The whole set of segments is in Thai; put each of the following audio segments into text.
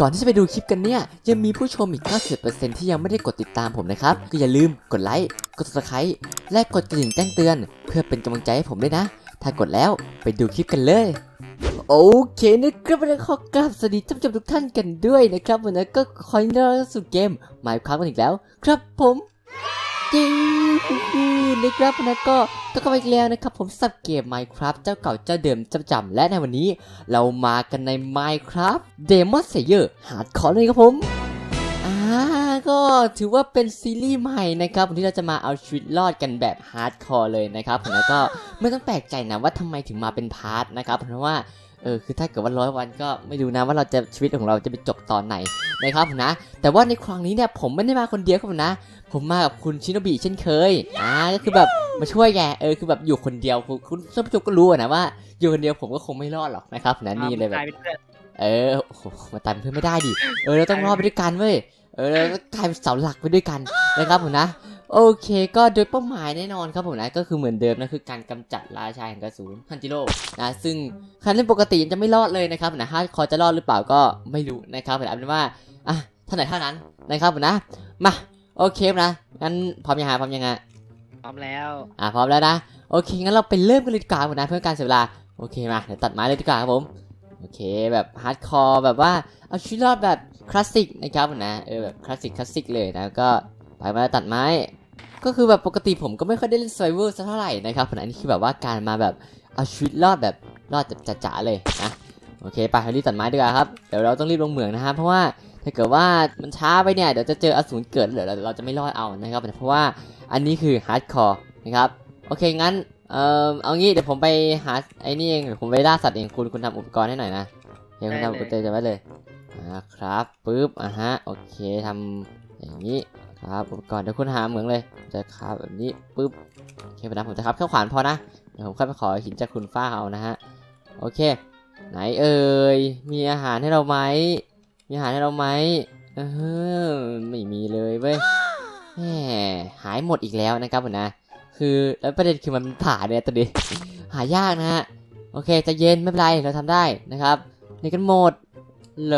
ก่อนที่จะไปดูคลิปกันเนี่ย ยังมีผู้ชมอีก 90%ที่ยังไม่ได้กดติดตามผมนะครับ ก็อย่าลืมกดไลค์ กด subscribe และกดกระดิ่งแจ้งเตือน เพื่อเป็นกำลังใจให้ผมด้วยนะ ถ้ากดแล้วไปดูคลิปกันเลย โอเคนะครับวันนี้ขอกราบสวัสดีท่านผู้ชมทุกท่านกันด้วยนะครับ วันนี้ก็คอยนรับสู่เกม Minecraft กันอีกแล้ว ครับผม จริงนะครับนนี้ก็ต้องเข้ามาอีกแล้วนะครับ ผมสับเกม Minecraft เจ้าเก่าเจ้าเดิมจ้าประจำและในวันนี้เรามากันใน Minecraft Demon Slayer Hardcore เลยครับผมอ่าก็ถือว่าเป็นซีรีส์ใหม่นะครับวันนี้เราจะมาเอาชีวิตรอดกันแบบฮาร์ดคอร์เลยนะครับผมแล้วก็ไม่ต้องแปลกใจนะว่าทำไมถึงมาเป็นพาร์ทนะครับเพราะว่า เออคือถ้าเกิดว่าร้อยวันก็ไม่รู้นะว่าเราจะชีวิตของเราจะไปจบตอนไหนนะครับผมนะ แต่ว่าในครั้งนี้เนี่ยผมไม่ได้มาคนเดียวครับผมนะ ผมมากับคุณชิโนบิเช่นเคยอ่าก็คือแบบมาช่วยแกเออคือแบบอยู่คนเดียวคุณคุณท่านผู้ชมก็รู้นะว่าอยู่คนเดียวผมก็คงไม่รอดหรอกนะครับนะนี่เลยแบบเออโอ้โหมาตันเพื่อนไม่ได้ดิเออเราต้องรอดไปด้วยกันเว้ยเออเราต้องกลายเป็นเสาหลักไปด้วยกันนะครับผมนะ โอเคก็โดยเป้าหมายแน่นอนครับผมนะก็คือเหมือนเดิมนะคือการกำจัดราชาแห่งกระสุนฮันจิโร่นะซึ่งคันเล่นปกติยังจะไม่รอดเลยนะครับนะฮาร์ดคอร์จะรอดหรือเปล่าก็ไม่รู้นะครับแต่เอาเป็นว่าอะเท่าไหร่เท่านั้นนะครับผมนะมาโอเคนะงั้นพร้อมยังฮะพร้อมยังไงพร้อมแล้วอะพร้อมแล้วนะโอเคงั้นเราไปเริ่มกันเลยดีกว่าผมนะเพื่อการเสียเวลาโอเคมาเดี๋ยวตัดไม้เลยดีกว่าครับผมโอเคแบบฮาร์ดคอร์แบบว่าเอาชีวิตรอดแบบคลาสสิกนะครับผมนะเออแบบคลาสสิกคลาสสิกเลยนะก็ ไปมาตัดไม้ ก็คือแบบปกติผมก็ไม่ค่อยได้เล่นไซเวอร์สักเท่าไหร่นะครับผมนะอันนี้คือแบบว่าการมาแบบเอาชีวิตรอดแบบรอดแบบจ๋าๆเลยนะโอเคไปเรารีบตัดไม้ดีกว่าครับเดี๋ยวเราต้องรีบลงเหมืองนะครับเพราะว่าถ้าเกิดว่ามันช้าไปเนี่ยเดี๋ยวจะเจออสูรเกิดเดี๋ยวเราเราจะไม่รอดเอานะครับเพราะว่าอันนี้คือฮาร์ดคอร์นะครับโอเคงั้นเอ่อเอางี้เดี๋ยวผมไปหาไอ้นี่เองเดี๋ยวผมไปล่าสัตว์เองคุณคุณทำอุปกรณ์ให้หน่อยนะเดี๋ยวคุณทำอุปกรณ์จะไว้เลยอ่าครับปึ๊บอะฮะโอเคทำอย่างนี้ ครับอุปกรณ์เดี๋ยวคุณหาเหมืองเลยจะครับแบบนี้ปึ๊บโอเคไปนะผมจะครับแค่ขวานพอนะเดี๋ยวผมค่อยไปขอหินจากคุณฟ้าเอานะฮะโอเค ไหนเอ่ยมีอาหารให้เราไหมมีอาหารให้เราไหมเออไม่มีเลยเว้ยแหมหายหมดอีกแล้วนะครับผมนะคือแล้วประเด็นคือมันผ่าเนี่ยตอนนี้หายากนะฮะโอเคจะเย็นไม่เป็นไรเราทำได้นะครับนี่กันหมดโหล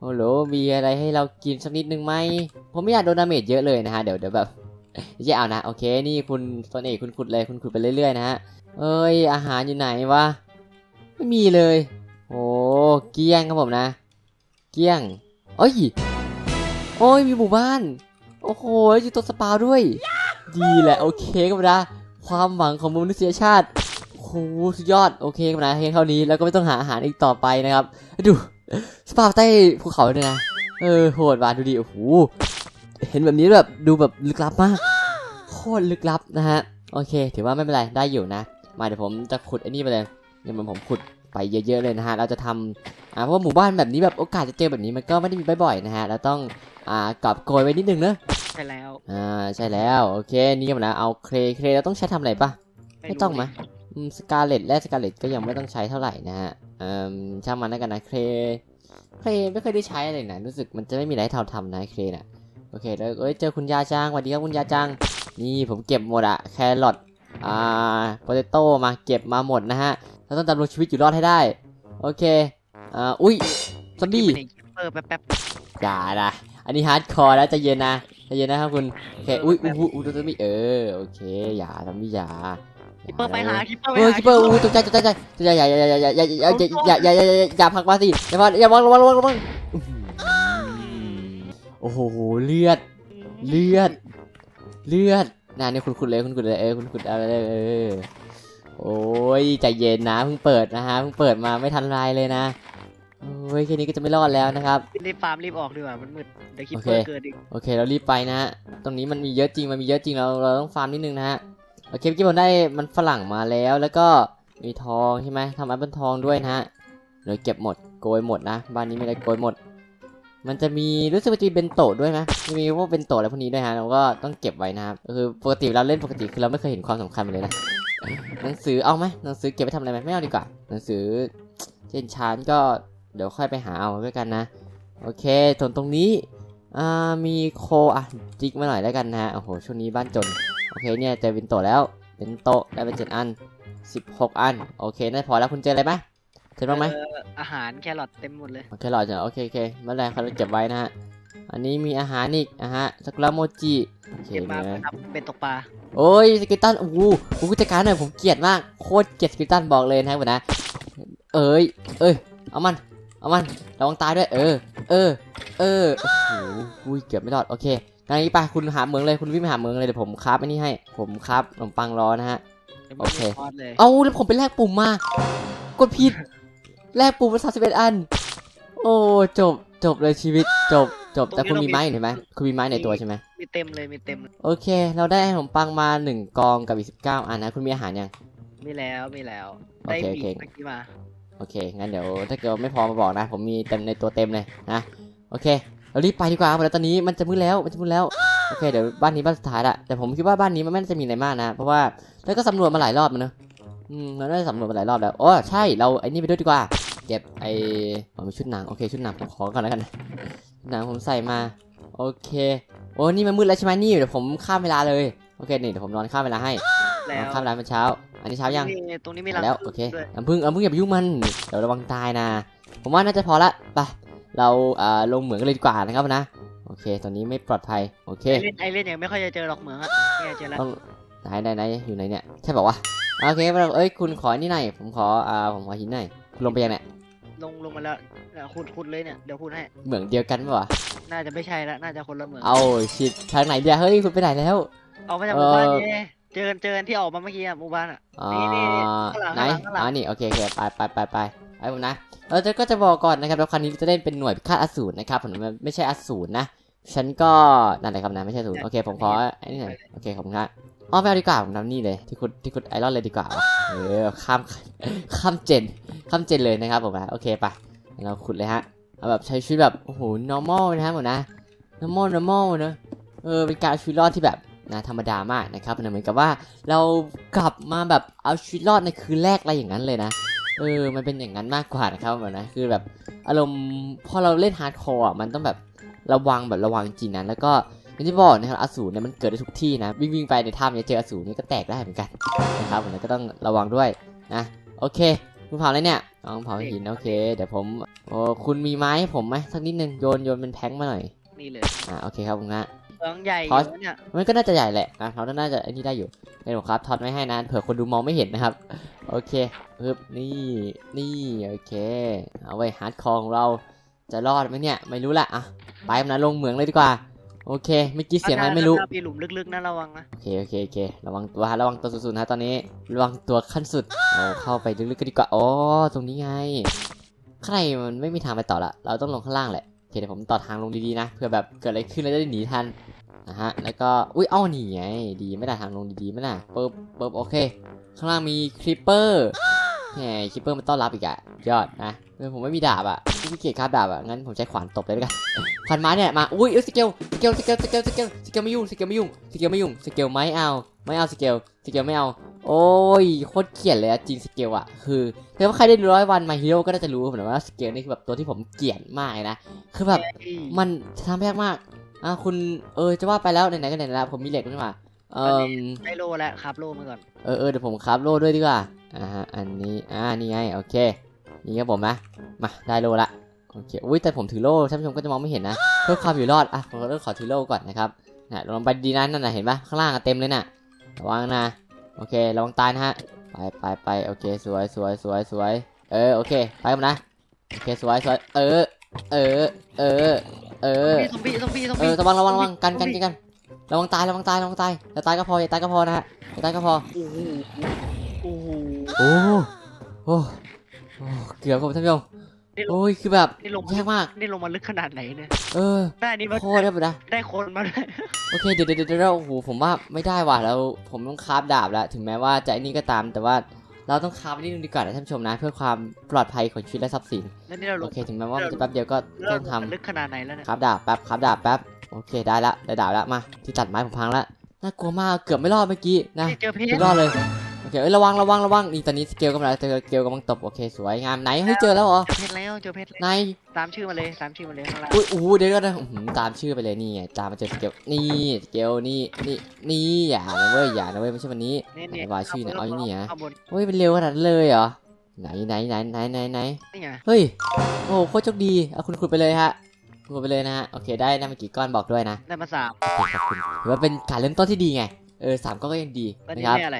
โอ้โหลมีอะไรให้เรากินสักนิดนึงไหม ผมไม่อยากโดนดาเมจเยอะเลยนะฮะเดี๋ยวเดี๋ยวแบบจะเอานะโอเคนี่คุณตอนเอกคุณขุดเลยคุณขุดไปเรื่อยๆนะฮะเอ้ยอาหารอยู่ไหนวะไม่มีเลยโอ้เกี้ยงครับผมนะ เกี้ยงเอ้ยโอ้ยมีหมู่บ้าน โอ้โหอยู่ตัวสปาด้วย ดีแหละโอเคครับนะความหวังของมนุษยชาติโอ้โหสุดยอดโอเคครับนะเพียงเท่านี้แล้วก็ไม่ต้องหาอาหารอีกต่อไปนะครับดูสปาใต้ภูเขาเลยนะเออโหดว่ะดูดิโอ้โห เห็นแบบนี้แบบดูแบบลึกลับมาก โคตรลึกลับนะฮะ โอเค ถือว่าไม่เป็นไร ได้อยู่นะ มาเดี๋ยวผมจะขุดไอ้นี่ไปเลยเดี๋ยวผมขุดไปเยอะๆเลยนะฮะ เราจะทำอ่าเพราะว่าหมู่บ้านแบบนี้แบบโอกาสจะเจอแบบนี้มันก็ไม่ได้มีบ่อยๆนะฮะ เราต้องอ่ากอบโกยไว้นิดนึงเนอะใช่แล้วอ่าใช่แล้ว โอเค นี่ก็นะเอาเครเครเราต้องใช้ทำอะไรปะไม่ต้องไหมสกาเลตและสกาเลตก็ยังไม่ต้องใช้เท่าไหร่นะฮะอืมช่างมันแล้วกันนะเครเครไม่เคยได้ใช้อะไรนะรู้สึกมันจะไม่มีอะไรให้เราทำนะเครน่ะ โอเคแล้วเอ้ยเจอคุณยาจังสวัสดีครับคุณยาจัง นี่ผมเก็บหมดอะแครอทอ่าโปเตโต้มาเก็บมาหมดนะฮะเราต้องดำรงชีวิตอยู่รอดให้ได้ โอเคอ่าอุ้ยซอมบี้เปิดแป๊บอย่านะอันนี้ฮาร์ดคอร์แล้วใจะเย็นนะใจะเย็นนะครับคุณโอเคอุ้ยอุ้ยอุ้ยอุ้ยตัวนี้เออโอเคอย่าทำไม่อย่าคิปเปอร์ไปหาคิปเปอร์ไปเฮ้ยหาคิปเปอร์อุ้ยตกใจตกใจตกใจอย่าอย่าอย่าอย่าอย่าอย่าอย่าอย่าอย่าอย่าอย่าอย่าพักมาสิอย่าพักอย่าวางระวังระวังระวัง โอ้โห เลือด เลือด เลือดน่านี่คุณคุณเลย คุณคุณเลย เออ คุณคุณเอาเลย เออ โอ้ย ใจเย็นนะ เพิ่งเปิดนะฮะ เพิ่งเปิดมาไม่ทันไรเลยนะ โอ้ย แค่นี้ก็จะไม่รอดแล้วนะครับ รีบฟาร์มรีบออกดีกว่า มันมืด เดี๋ยวคิปโอเปเคอร์เกิดอีกโอเค เรารีบไปนะฮะ ตรงนี้มันมีเยอะจริง มันมีเยอะจริง เรา เราต้องฟาร์มนิดนึงนะฮะ โอเคเมื่อกี้ผมได้ มันฝรั่งมาแล้ว แล้วก็มีทองใช่ไหมทำอันเป็นทองด้วยนะฮะเดี๋ยวเก็บหมด โกยหมดนะ บ้านนี้ไม่ได้โกยหมด มันจะมีรู้สึกว่าจะมีเบนโตะด้วยไหมจะมีพวกเบนโตะอะไรพวกนี้ด้วยฮะเราก็ต้องเก็บไว้นะครับคือปกติเราเล่นปกติคือเราไม่เคยเห็นความสำคัญมันเลยนะหนังสือเอาไหมหนังสือเก็บไปทำอะไรไหมไม่เอาดีกว่า หนังสือเช่นชานก็เดี๋ยวค่อยไปหาเอาด้วยกันนะ โอเคส่วนตรงนี้อ่ามีโคอะจิกมาหน่อยแล้วกันนะฮะโอ้โหช่วงนี้บ้านจนโอเคเนี่ยเจอเป็นโตะแล้วเป็นโตะได้เป็นเจ็ดอัน 16 อัน โอเคน่าพอแล้วคุณเจออะไรไหม เสร็จบ้างไหมเอ่ออาหารแครอทเต็มหมดเลยโอเคหรอจ้ะโอเคโอเคไม่เป็นไรครับเราเก็บไว้นะฮะ อันนี้มีอาหารอีกนะฮะซากุระโมจิโอเคเก็บมาเนี่เพื่อยทำเป็นตกปลา โอ้ยสกิลตันโอ้โหผมผู้จัดการหน่อยผมเกลียดมากโคตรเกลียดสกิลตันบอกเลยนะครับผมนะ เอ้ยเอ้ยเอามันเอามันระวังตายด้วยเออ เออ เออโอ้โหอุ้ยเกือบไม่รอดโอเคงั้นนี้ไปคุณหาเหมืองเลยคุณวิ่งไปหาเหมืองเลยเดี๋ยวผมคราฟไอ้นี่ให้ผมคราฟขนมปังรอนะฮะ โอเค ทอดเลย เอาแล้วผมไปแลกปุ่มมา กดผิด แลกปุ่มมาสามสิบเอ็ดอัน โอ้จบจบเลยชีวิตจบจบแต่คุณมีไม้เห็นไหมคุณมีไม้ในตัวใช่ไหมมีเต็มเลยมีเต็มโอเค เราได้ขนมปังมาหนึ่งกองกับอีกสิบเก้าอันนะคุณมีอาหารยังมีแล้วมีแล้วโอได้เคบีโอเคเมื่อกี้มาโอเคงั้นเดี๋ยวถ้าเกิดไม่พอมาบอกนะ ผมมีเต็มในตัวเต็มเลยนะโอเคเรารีบไปดีกว่าเพราะตอนนี้มันจะมืดแล้วมันจะมืดแล้วโอเคเดี๋ยวบ้านนี้บ้านสุดท้ายละแต่ผมคิดว่าบ้านนี้มันไม่น่าจะมีอะไรมากนะ เพราะว่าแล้วก็สำรวจมาหลายรอบแล้วเนอะอืมเราได้สำรวจมาหลายรอบแล้วโอ้ใช่เราไอ้นี่ไปด้วยดีกว่า เก็บไอ้อ๋อมีชุดหนังโอเคชุดหนังผมขอก่อนแล้วกันนะชุดหนังผมใส่มาโอเคโอ้นี่มันมืดแล้วใช่ไหมนี่เดี๋ยวผมข้ามเวลาเลยโอเคนี่เดี๋ยวผมนอนข้ามเวลาให้แล้นอนวข้ามเวลาเป็นเช้า อันนี้เช้ายังนี่ตรงนี้มีรังแล้วโอเคด้วยน้ำพึ่งน้ำพึ่งอย่าไปยุ่งมันเดี๋ยวระวังตายนะ ผมว่าน่าจะพอละไปเราเอ่อลงเหมืองกันเลยดีกว่านะครับนะโอเคตอนนี้ไม่ปลอดภัยโอเคไอเล่นไอเล่นยังไม่ค่อยจะเจอหรอกเหมืองอะเนี่ยเจอแล้วต้องไหนไหนไหนอยู่ไหนเนี่ยใช่บอกว่าวะ โอเคเราเอ้ยคุณขอนี่หน่อยผมขออ่าผมขอหินหน่อยคุณลงไปยังเนี่ยลงลงมาแล้วเนี่ยขุดขุดเลยเนี่ยเดี๋ยวขุดให้เหมืองเดียวกันปะวะน่าจะไม่ใช่ละน่าจะคนละเหมืองเอาชิดทางไหนเดียวเฮ้ยคุณไปไหนแล้ว เอามาจากหมู่บ้านเออ นี่เจอกันเจอกันที่ออกมาเมื่อกี้อะหมู่บ้านอะอ่านี่นี่ข้างหลังไหนข้างหลังข้างหลัง อ๋อนี่โอเคโอเคไปไปไปไปไปผมนะเราจะก็จะบอกก่อนนะครับแล้วครั้นี้จะเล่นเป็นหน่วยพิฆาตอสูรนะครับผมมันไม่ใช่อสูรนะฉันก็นั่นแหละครับนะไม่ใช่อสูรโอเคผมขอไอ้นี่หน่อยโอเคขอบคุณครับ อ๋อไม่เอาดีกว่าผมทำนี่เลยที่คุณที่คุณไอรอนเลยดีกว่าเออข้ามข้ามเจนข้ามเจนเลยนะครับผมนะโอเคไปเราขุดเลยฮะเอาแบบใช้ชีวิตแบบโอ้โห normal นะครับผมนะ normal normal เนะเออเป็นการชีวิตรอดที่แบบนะธรรมดามากนะครับเหมือนกับว่าเรากลับมาแบบเอาชีวิตรอดในคืนแรกอะไรอย่างนั้นเลยนะเออมันเป็นอย่างนั้นมากกว่านะครับแบบนะคือแบบอารมณ์พอเราเล่นฮาร์ดคอร์อะมันต้องแบบระวังแบบระวังจริงนะแล้วก็ อย่างที่บอกนะครับอสูรเนี่ยมันเกิดได้ทุกที่นะ วิ่งวิ่งไปในถ้ำเนี่ยเจออสูรนี่ก็แตกได้เหมือนกันนะครับผมก็ต้องระวังด้วยนะโอเคคุณเผาอะไรเนี่ยอ๋อเผาหินโอเคเดี๋ยวผมโอ้คุณมีไม้ให้ผมไหมสักนิดนึงโยนโยนเป็นแพ็งมาหน่อยนี่เลยอ่าโอเคครับผมนะเหมืองใหญ่อขอยู่เนี่ยมันก็น่าจะใหญ่แหละนะเขาน่าจะไอ้นี่ได้อยู่เดี๋ยวผมครับทอดไว้ให้นะเผื่อคนดูมองไม่เห็นนะครับโอเคปึ๊บนี่นี่โอเคเอาไว้ฮาร์ดคอร์ของเราจะรอดไหมเนี่ยไม่รู้ละอะไปนะลงเหมืองเลยดีกว่า โอเคเมื่อกี้เสียงอะไรไม่รู้ถ้ามีหลุมลึกๆนะระวังนะโอเคโอเคโอเคระวังตัวฮะระวังตัวสุดๆนะตอนนี้ระวังตัวขั้นสุดโอ้เข้าไปลึกๆกันดีกว่าอ๋อตรงนี้ไงข้างในมันไม่มีทางไปต่อละ เราต้องลงข้างล่างแหละโอเคเดี๋ยวผมต่อทางลงดีๆนะเผื่อแบบเกิดอะไรขึ้นแล้วจะได้หนีทันนะฮะแล้วก็อุ้ยเอ้าหนีไงดีไม่ได้ทางลงดีๆไม่น่ะปึ๊บปึ๊บโอเค ข้างล่างมีคริปเปอร์ แหมคริปเปอร์มันต้อนรับอีกอะยอดนะเออผมไม่มีดาบอะพี่เกียรครับดาบอะงั้นผมใช้ขวานตบเลยแล้วกันขวานไม้เนี่ยมาอุ้ยเอ้ยสเกลสเกลสเกลสเกลสเกลสเกลไม่ยุ่งสเกลไม่ยุ่งสเกลไม่ยุ่งสเกลไม่เอาไม่เอาสเกลสเกลไม่เอา โอ้ยโคตรเกลียดเลยอะจริงสเกลอะคือถ้าว่าใครได้ดูร้อยวันมาฮีโร่ก็น่าจะรู้เหมือนว่าสเกลนี่คือแบบตัวที่ผมเกลียดมากเลยนะคือแบบมันทำยากมากอะคุณเออจะว่าไปแล้วไหนๆก็ไหนๆแล้วผมมีเหล็กด้วยมาเออได้โลแล้วครับโลมาก่อนเออเออเดี๋ยวผมคราฟโล่ด้วยดีกว่า อ่าฮะอันนี้ อ่า นี่ไง โอเค นี่ครับผมนะ มา ได้โล่ละ โอเค อุ้ย แต่ผมถือโล่ ท่านผู้ชมก็จะมองไม่เห็นนะ เพื่อความอยู่รอด อะผมก็ต้องขอถือโล่ก่อนนะครับนะลองไปดีนะนั่นน่ะเห็นปะข้างล่างอะเต็มเลยน่ะ ระวังนะ โอเค ระวังตายนะฮะ ไปไปไปโอเค สวยสวยสวยสวย เออ โอเค ไปกันนะ โอเค สวยสวย เออ เออ เออ เออซอมบี้ซอมบี้ซอมเอบี้อระวังระวังระวังกันกันกันกัน ระวังตาย ระวังตาย ระวังตายอย่าตายก็พออย่าตายก็พอนะฮะอย่าตายก็พอ โอ้โหโอ้โหโอ้โอ้โอ้เกือบครับท่านผู้ชมนี่ลงโอ้ยคือแบบนี่ลงยากมากนี่ลงมาลึกขนาดไหนเนี่ยเออได้นี่มันโคตรได้ปะนะได้คนมาด้วยโอเคเดี๋ยวเดี๋ยวเดี๋ยวโอ้โหผมว่าไม่ได้ว่ะแล้วผมต้องคราฟดาบแล้วถึงแม้ว่าจะไอ้นี่ก็ตามแต่ว่าเราต้องคราฟนี่นึงดีกว่านะท่านผู้ชมนะ เพื่อความปลอดภัยของชีวิตและทรัพย์สินแล้วนี่เราลโองเคถึงแม้ว่ามันจะแป๊บเดียวก็เริ่ต้มองทำมันลึกขนาดไหนแล้วเนี่ยครับดาบแป๊บครับดาบแป๊บโอเคได้ละได้ดาบละมาที่ตัดไม้ผมพังละน่ากลัวมากเกือบไม่รอดเมื่อกี้นะนี่เจอเพชไม่รรอดเลย โอเคเอ้ยระวังระวังระวังนี่ตอนนี้สเกลกำลังสเกลกำลังตบโอเคสวยงามไหนเฮ้ยเจอแล้วเหรอเพชรแล้วเจอเพชรแล้วไหนตามชื่อมาเลยตามชื่อมาเลยข้างล่างอุ้ยโอ้โหเดี๋ยวก่อนนะอื้อหือตามชื่อไปเลยนี่ไงตามมาเจอสเกลนี่สเกลนี่นี่นี่อย่านะเว้ยอย่านะเว้ยไม่ใช่วันนี้นี่ไหนนี่ว่าชื่อเนี่ยเอาอย่างนี้ฮะข้างบนเฮ้ยเป็นเร็วขนาดนั้นเลยเหรอไหนไหนไหนไหนไหนไหนนี่ไงเฮ้ยโอ้โหโคตรโชคดีเอาคุณขุดไปเลยฮะคุณขุดไปเลยนะฮะโอเคได้นะมากี่ก้อนบอกด้วยนะได้มาสามโอเคขอบคุณถือว่าเป็นการเริ่มต้นที่ดีไง เออสามก้อนก็ยังดีตอนนะนี้ครับไม่อะไร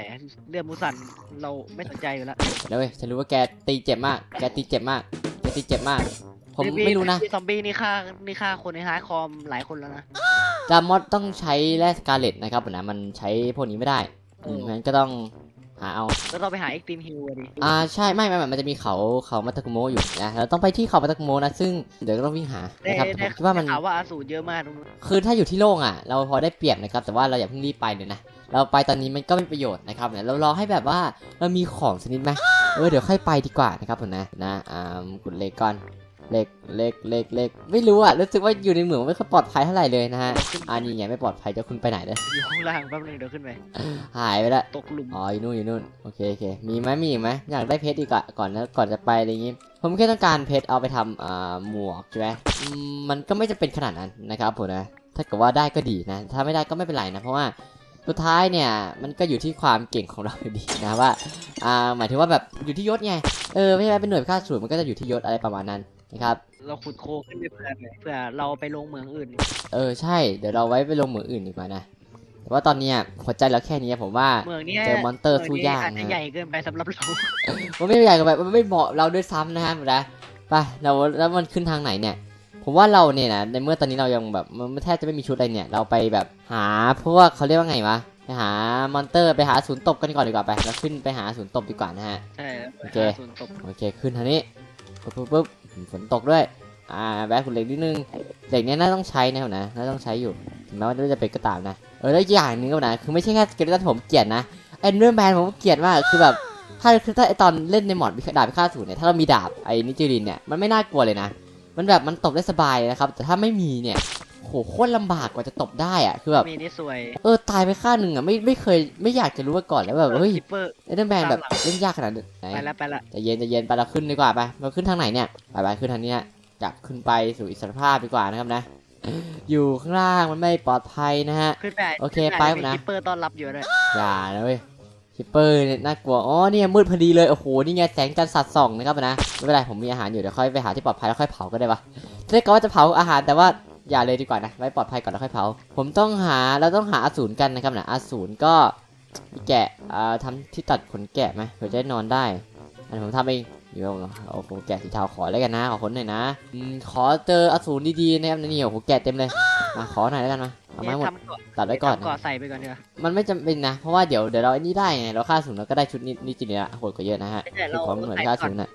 เรื่องมูสันเราไม่สนใจอยู่แล้วเดี๋ยวเว้ยฉันรู้ว่าแกตีเจ็บมาก แกตีเจ็บมาก แกตีเจ็บมาก ผมไม่รู้นะซอมบี้นี่ฆ่านี่ฆ่าคนในฮาร์ดคอมหลายคนแล้วนะดามอสต้องใช้แร่สกาเลตนะครับผมนะมันใช้พวกนี้ไม่ได้อืมงั้นก็ต้อง หาเอา แล้วเราไปหาเอ็กซ์ตรีมฮิลดิอ่าใช่ไม่ไม่ไม่มันจะมีเขาเขามาตะกุโมอยู่นะเราต้องไปที่เขามาตะกุโมนะซึ่งเดี๋ยวก็ต้องวิ่งหาได้นะครับผได้มคิดว่ามัน ข่าวว่าอาสูรเยอะมากตรงนู้นคือถ้าอยู่ที่โล่งอะ เราพอได้เปรียบนะครับ แต่ว่าเราอย่าเพิ่งรีบไปเลยนะ เราไปตอนนี้มันก็ไม่ประโยชน์นะครับเนี่ยเรารอให้แบบว่าเรามีของสักนิดไหมเออเดี๋ยวค่อยไปดีกว่านะครับผมนะนะอ่ากุดเหล็กก่อน เหล็กเหล็กเหล็กเหล็กไม่รู้อะรู้สึกว่าอยู่ในเหมืองไม่ค่อยปลอดภัยเท่าไหร่เลยนะฮะอ่านี่ไงไม่ปลอดภัยเดี๋ยวคุณไปไหนเลยอยู่ข้างล่างแป๊บนึงเดี๋ยวขึ้นไปหายไปละตกหลุมอ๋ออยู่นู่นอยู่นู่นโอเคโอเคมีไหมมีอีกไหมอยากได้เพชรอีกอะก่อนนะก่อนจะไปอะไรอย่างงี้ผมแค่ต้องการเพชรเอาไปทำอ่าหมวกใช่ไหมอืมมันก็ไม่จะเป็นขนาดนั้นนะครับผมนะถ้าเกิดว่าได้ก็ดีนะ ถ้าไม่ได้ก็ไม่เป็นไรนะ เพราะว่าสุดท้ายเนี่ยมันก็อยู่ที่ความเก่งของเราอยู่ดีนะว่าอ่าหมายถึงว่าแบบอยู่ที่ยศไงเออไม่ใช่เป็นหน่วยพิฆาตศูนย์มันก็จะอยู่ที่ยศอะไรประมาณนั้น นะครับ เราขุดโคขึ้นไปเพื่อเลยเพื่อเราไปลงเมืองอื่น เออใช่เดี๋ยวเราไว้ไปลงเหมืองอื่นดีกว่านะแต่ว่าตอนเนี้ยหัวใจเราแค่นี้ผมว่าเมืองนี้เจอมอนเตอร์สู้ยากอาจจะนะใหญ่เกินไปสำหรับเรา มันไม่ใหญ่กับแบบมันไม่เหมาะเราด้วยซ้ำนะครับนะไปเราแล้วมันขึ้นทางไหนเนี่ยผมว่าเราเนี่ยนะในเมื่อตอนนี้เรายังแบบมันแทบจะไม่มีชุดอะไรเนี่ย เราไปแบบหาพวกเขาเรียกว่าไงวะไปหามอนเตอร์ไปหาศูนย์ตบกันก่อนดีกว่าไปเราขึ้นไปหาศูนย์ตบดีกว่านะฮะใช่โอเคส่วนตกโอเคขึ้นทางนี้ ปุ๊บปุ๊บปุ๊บฝนตกด้วย อ่าแบกขุนเหล็กนิดนึงเหล็กเนี้ยน่าต้องใช้นะครับนะน่าต้องใช้อยู่ถึงแม้ว่าจะเป็นก็ตามนะเออแล้วอย่างหนึงก็นะคือไม่ใช่แค่สเกเลตันผมเกลียดนะเอ้เดอร์แมนผมเกลียดมากคือแบบถ้าคือถ้าไอตอนเล่นในหมอดดาบพิฆาตศูนย์เนี่ยถ้าเรามีดาบไอนิจิรินเนี่ยมันไม่น่ากลัวเลยนะ มันแบบมันตบได้สบายนะครับ แต่ถ้าไม่มีเนี่ย โหโคตรลำบากกว่าจะตบได้อะคือแบบมีนี่สวยเออตายไปข้างหนึ่งอะไม่ไม่เคยไม่อยากจะรู้มาก่อนแล้วแบบเฮ้ยคิปเปอร์ไอ้เดนแมนแบบเล่นยากขนาดไหนไปแล้วไปแล้วใจะเย็นใจะเย็นไปเราขึ้นดีกว่าไปเราขึ้นทางไหนเนี่ยไปไปขึ้นทางนี้นะอยากขึ้นไปสู่อิสรภาพดีกว่านะครับนะ อยู่ข้างล่างมันไม่ปลอดภัยนะฮะ ขึ้นไปโอเคขึ้ไปมีนะ คิปเปอร์ต้อนรับอยู่ด้วยอย่านะเว้ยคิปเปอร์เนี่ยน่ากลัว อ๋อเนี่ยมืดพอดีเลย โอ้โห นี่ไงแสงจันทร์สัดส่องนะครับนะ ไม่เป็นไร ผมมีอาหารอยู่ เดี๋ยวค่อยไปหาที่ปลอดภัยแล้วค่อยเผาก็ได้ปะถ้าเกิดว่าจะเผาอาหารแต่ว่า อย่าเลยดีกว่านะไว้ปลอดภัยก่อนแล้วค่อยเผา ผมต้องหาเราต้องหาอสูรกันนะครับนะอสูรก็มีแกะอ่าทำที่ตัดขนแกะไหมเผื่อจะได้นอนได้ อันนผมทำเองเดี๋ยวเอาขนแกะสีเทาขอแล้วกันนะขอขนหน่อยนะอืมขอเจออสูรดีๆนะครับนี่โอ้โหแกะเต็มเลยมาขอหน่อยแล้วกันมาเอามาให้หมด ทำเกาะตัดไว้ก่อน ทำเกาะใส่ไปก่อนดีกว่ามันไม่จำเป็นนะ เพราะว่าเดี๋ยวเดี๋ยวเราไอ้นี่ได้ไงเราฆ่าศูนย์เราก็ได้ชุดนี้นี่จริงๆละโหดกว่าเยอะนะฮะแต่คือเราความเหมือนใส่ฆ่าก่อศูนนย์น่ะ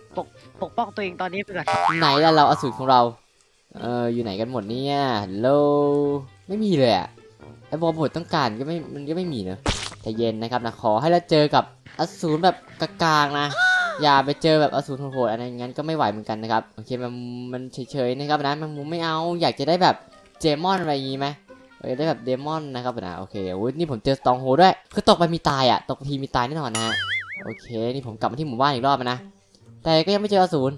ปกป้องตัวเองตอนนี้ไปก่อน ไหนล่ะเราอสูรของเรา เอออยู่ไหนกันหมดเนี่ยฮัลโหลไม่มีเลยอะไอบอมบต้องการก็ไม่มันก็ไม่มีเนอะใจเย็นนะครับนะขอให้เราเจอกับอสูรแบบกลางๆนะอย่าไปเจอแบบอสูรโหดๆอะไรงั้นก็ไม่ไหวเหมือนกันนะครับโอเคมันมันเฉยๆนะครับนะมันมุมไม่เอาอยากจะได้แบบเจมอนอะไรอย่างงี้ไหมเอ้ยได้แบบเดมอนนะครับนะโอเคอุ้ยนี่ผมเจอสตองโฮด้วยคือตกไปมีตายอะตกทีมีตายแน่นอนนะฮะโอเค นี่ผมกลับมาที่หมู่บ้านอีกรอบนะแต่ก็ยังไม่เจออสูร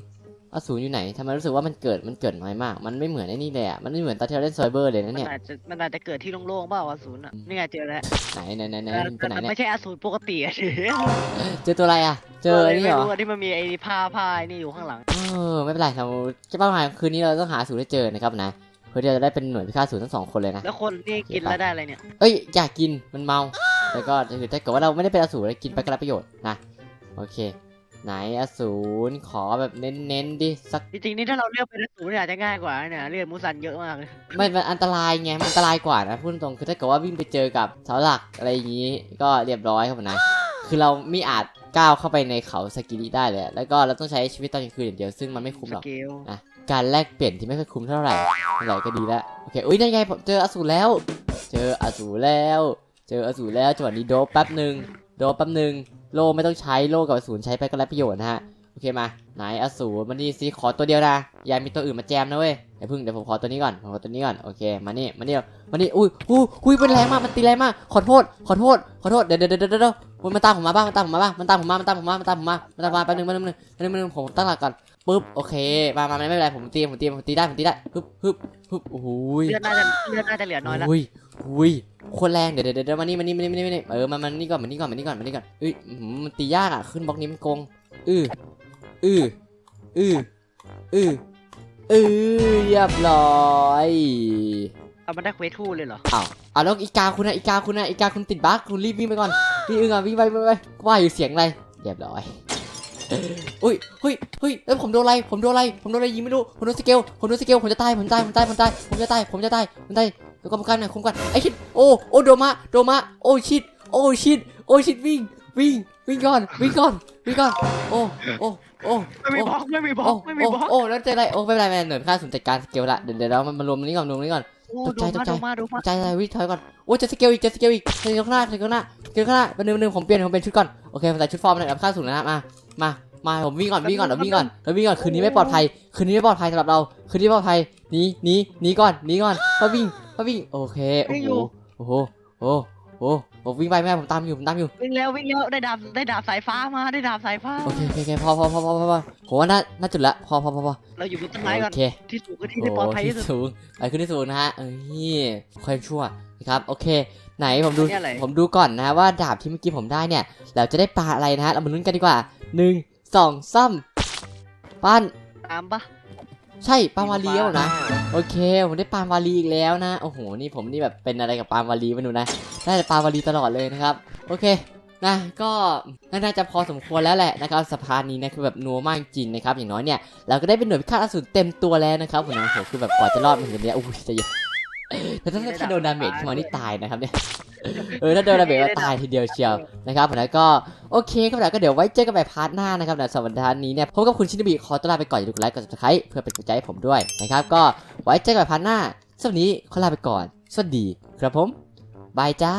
อสูรอยู่ไหนทำไมรู้สึกว่ามันเกิดมันเกิดน้อยมาก มันไม่เหมือนไอ้นี่เลยอะ มันไม่เหมือนตอนที่เราเล่นซอยเบอร์เลยนะมันเนี่ย อาจจะมันอาจจะเกิดที่โล่งๆเปล่าอสูรอะนี่ไงเจอแล้วไหนไหนไหนไหนเออมันไปไหนมันเนี่ยไม่ใช่อสูรปกติอะเจอตัวอะไรอะ เจอไอ้นี่เหรอ ไม่รู้อะที่มันมีไอ้ผ้าผ้าไอ้นี่อยู่ข้างหลัง เออไม่เป็นไรเราจะเป้าหมายคืนนี้เราต้องหาอสูรให้เจอนะครับนะ เพื่อที่จะได้เป็นหน่วยพิฆาตอสูรทั้งสองคนเลยนะ แล้วคนนี่กินแล้วได้อะไรเนี่ย เอ้ยอยากกินมันเมา แล้วก็คือถ้าเกิดว่าเราไม่ได้เป็นอสูรกินไปก็รับประโยชน์นะ โอเค ไหนอสูรขอแบบเน้นๆดิสักจริงๆนี่ถ้าเราเลือกเป็นอสูรเนี่ยอาจจะง่ายกว่าเนี่ยเลือกมูซันเยอะมากเลยไม่มันอันตรายไงมันอันตรายกว่านะพูดตรงๆคือถ้าเกิดว่าวิ่งไปเจอกับเสาหลักอะไรอย่างนี้ก็เรียบร้อยครับผมนะ คือเราไม่อาจก้าวเข้าไปในเขาสกิริได้เลย แล้วก็เราต้องใช้ชีวิตตอนกลางคืนอย่างเดียวซึ่งมันไม่คุ้มสหรอกเกลการแลกเปลี่ยนที่ไม่ค่อยคุ้มเท่าไหร่เท่าไหร่ก็ดีแล้วโอเคอุ้ยนั่นไงผมเจออสูรแล้ว เจออสูรแล้ว เจออสูรแล้วจังหวะนี้โดบแป๊บหนึ่ง โดบแป๊บหนึ่งโลไม่ต้องใช้โลกับอสูรใช้ไปก็ไรประโยชน์นะฮะโอเคมาไหนอสูรมานี่สิขอตัวเดียวนะอย่ามีตัวอื่นมาแจมนะเว้ยไอพึ่งเดี๋ยวผมขอตัวนี้ก่อนผมขอตัวนี้ก่อนโอเคมานี่มานี่มานี่อุ้ยอุ้ยอุ้ยมันแรงมากมันตีแรงมากขอโทษขอโทษขอโทษเดี๋ยวเดี๋ยวเดี๋ยวเดี๋ยวมันตามผมมาบ้างมันตามผมมาบ้างมันตามผมมามันตามผมมามันตามผมมามันตามผมมาแป๊บนึงแป๊บนึงแป๊บนึงแป๊บนึงแป๊บนึงผมตั้งหลักก่อน ปึ๊บโอเคมามาไม่เป็นไรผมตีผมตีผมตีได้ผมตีได้ฮึบฮึบฮึบโอ้โหยเลือดน่าจะเลือดน่าจะเหลือน้อยแล้วอุ้ยอุ้ยโคนแรงเดี๋ยวเดี๋ยวเดี๋ยวมานี่มานี่มานี่มานี่มานี่เออมามานี่ก่อนมานี่ก่อนมานี่ก่อนมานี่ก่อนเอ้ยอื้อหือมันตียากอะขึ้นบล็อกนี้มันโกงอืออืออืออืออือเรียบร้อยเอามันได้เควสทูเลยเหรออ้าวอ้าวแล้วอีกาคุณนะอีกาคุณนะอีกาคุณติดบั๊กคุณรีบวิ่งไปก่อนวิ่งอึงอะวิ่งไปวิ่งไปว่าอยู่เสียงอะไรเรียบร้อย อุ้ยเฮ้ยเฮ้ยแล้วผมโดนอะไร ผมโดนอะไร ผมโดนอะไรยิงไม่รู้ ผมโดนสเกล ผมโดนสเกล ผมจะตาย ผมตาย ผมตาย ผมตาย ผมจะตาย ผมจะตาย ผมตายแล้วก็มากันหน่อยคุ้มกัน ไอ้ชิดโอ้ โอ้โดมา โดมา โอ้ชิด โอ้ชิด โอ้ชิดวิ่ง วิ่ง วิ่งก่อน วิ่งก่อน วิ่งก่อน โอ้ โอ้ โอ้ไม่มีโอ้บล็อกไม่มีบล็อโอ้กไม่มีโอ้บล็อกโอ้ แล้วเจออะไร โอ้ไม่เป็นไรไม่เป็นไรเหนือค่าสนจัดการสเกลละ เดี๋ยวเดี๋ยวเรามันมารวมตรงนี้ก่อนรวมตรงนี้ก่อนโอ้ตกใจดูตกใจมาดูมาดูมาใจอะไรวิ่งถอยก่อนโอ้ยเจอสเกลอีกเจอสเกลอีกสเกลข้างหน้าสเกลข้างหน้าสเกลข้างหน้าเป็นหนึ่งหนึ่งผมเปลี่ยนผมเป็นชุดก่อนโอเคผมใส่ชุดฟอร์มหน่อยรับค่าสูงนะครับมา มา มาผมวิ่งก่อนวิ่งก่อนเราวิ่งก่อนเราวิ่งก่อนคืนนี้ไม่ปลอดภัย คืนนี้ไม่ปลอดภัยสำหรับเรา คืนนี้ไม่ปลอดภัยหนีหนีหนีก่อนหนีก่อนมาวิ่งมาวิ่งโอเคโอ้โหโอ้โหโอ้โหผมวิ่งไปแม่ผมตามอยู่ผมตามอยู่วิ่งเร็ววิ่งเร็วได้ดาบได้ดาบสายฟ้ามาได้ดาบสายฟ้าโอเคโอเคโอเคพอพอพอพอพอพอผมว่าน่าน่าจุดละพอพอพอพอเราอยู่บนต้นไม้ก่อนโอเคที่สูงก็ที่ได้ปลอดภัยที่สุดโสูงไปขึ้นที่สูงนะฮะเอ้ยค่อยชั่วนะครับโอเค ไหนผมดูเนี่ยอะไร ผมดูก่อนนะว่าดาบที่เมื่อกี้ผมได้เนี่ยเราจะได้ปลาอะไรนะฮะเรามาลุ้นกันดีกว่าหนึ่งสองสามปั้นตามปะใช่ปลาวาลีแล้วนะ โอเค ผมได้ปลาวาลีอีกแล้วนะ โอ้โห นี่ผมนี่แบบเป็นอะไรกับปลาวาลีไม่รู้นะ ได้แต่ปลาวาลีตลอดเลยนะครับ โอเค นะ ก็น่าจะพอสมควรแล้วแหละนะครับสะพานนี้นะคือแบบนัวมากจริงนะครับ อย่างน้อยเนี่ย เราก็ได้เป็นหน่วยพิฆาตอสูรเต็มตัวแล้วนะครับผมนะโอ้โหคือแบบกว่าจะรอดมาถึงตรงเนี้ยโอ้โหจะเยอะ แต่ถ้าถ้าโดนดาเมจขึ้นมานี่ตายนะครับเนี่ยเออถ้าโดนดาเมจมาตายทีเดียวเชียวนะครับผมแล้วก็โอเคครับแล้วก็เดี๋ยวไว้เจอกันใหม่พาร์ทหน้านะครับในสำหรับพาร์ทนี้เนี่ยพบกับคุณชินบิขอตัวลาไปก่อนอย่าลืมกดไลค์กด subscribe เพื่อเป็นกำลังใจให้ผมด้วยนะครับก็ไว้เจอกันใหม่พาร์ทหน้าสำหรับวันนี้ขอลาไปก่อน สวัสดีครับผมบายจ้า